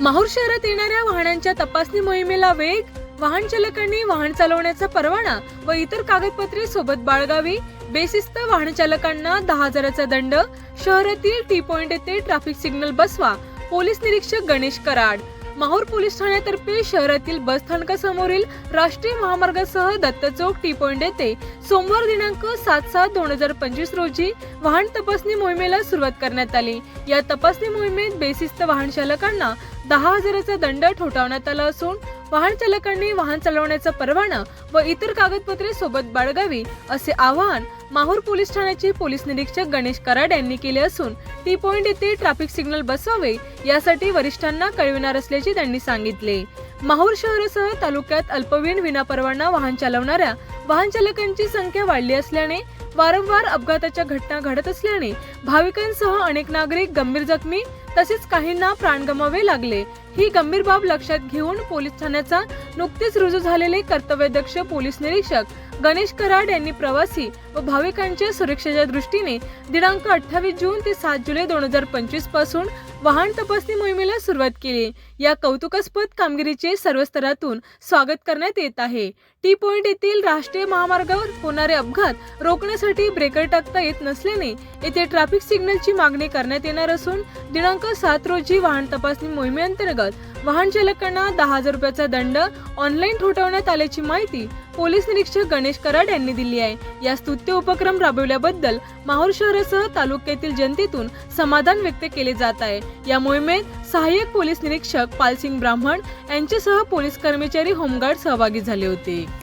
माहूर शहरात येणाऱ्या वाहनांच्या तपासणी मोहिमेला वेग वाहन चालकांनी वाहन चालवण्याचा परवाना व इतर कागदपत्रे सोबत बाळगावी. बेशिस्त वाहन चालकांना दहा हजाराचा दंड. शहरातील टी पॉइंट येथे ट्रॅफिक सिग्नल बसवा. पोलीस निरीक्षक गणेश कराड. माहूर पोलीस ठाण्यातर्फे शहरातील बस स्थानकासमोरील राष्ट्रीय महामार्गासह दत्त चौक टी पॉइंट येथे सोमवार दिनांक सात सात दोन हजार पंचवीस रोजी वाहन तपासणी मोहिमेला सुरुवात करण्यात आली. या तपासणी मोहिमेत बेसिस्त वाहन चालकांना दहा हजाराचा दंड ठोठावण्यात आला असून वाहन चालकांनी वाहन चालवण्याचा परवाना व इतर कागदपत्रे सोबत बाळगावी असे आवाहन माहूर पोलीस ठाण्याचे पोलीस निरीक्षक गणेश कराड यांनी केले असून टी पॉइंट येथे ट्रॅफिक सिग्नल बसवावे यासाठी वरिष्ठांना कळविणार असल्याचे त्यांनी सांगितले. माहूर शहरासह तालुक्यात अल्पवीन विनापरवाना वाहन चालवणाऱ्या वाहन चालकांची संख्या वाढली असल्याने वारंवार अपघाताच्या घटना घडत असल्याने भाविकांसह अनेक नागरिक गंभीर जखमी तसेच काहींना प्राण गमावे लागले. ही गंभीर बाब लक्षात घेऊन पोलीस ठाण्याचा नुकतेच रुजू झालेले कर्तव्यदक्ष पोलीस निरीक्षक गणेश कराड यांनी प्रवासी व भाविकांच्या सुरक्षेच्या दृष्टीने दिनांक अठ्ठावीस जून ते सात जुलै दोन हजार पंचवीसपासून वाहन तपासणी मोहिमेला सुरुवात केली. या कौतुकास्पद कामगिरीचे सर्व स्तरातून स्वागत करण्यात येत आहे. टी पॉइंट येथील राष्ट्रीय महामार्गावर होणारे अपघात रोखण्यासाठी ब्रेकर टाकता येत नसल्याने येथे ट्रॅफिक सिग्नलची मागणी करण्यात येणार असून दिनांक सात रोजी वाहन तपासणी मोहिमेअंतर्गत वाहन चालकांना दहा हजार रुपयाचा दंड ऑनलाईन ठोठावण्यात आल्याची माहिती पोलीस निरीक्षक गणेश कराड यांनी दिली आहे. या स्तुत्य उपक्रम राबवल्याबद्दल माहूर शहरासह तालुक्यातील जनतेतून समाधान व्यक्त केले जात आहे. या मोहिमेत सहाय्यक पोलीस निरीक्षक पालसिंग ब्राह्मण यांच्यासह पोलीस कर्मचारी होमगार्ड सहभागी झाले होते.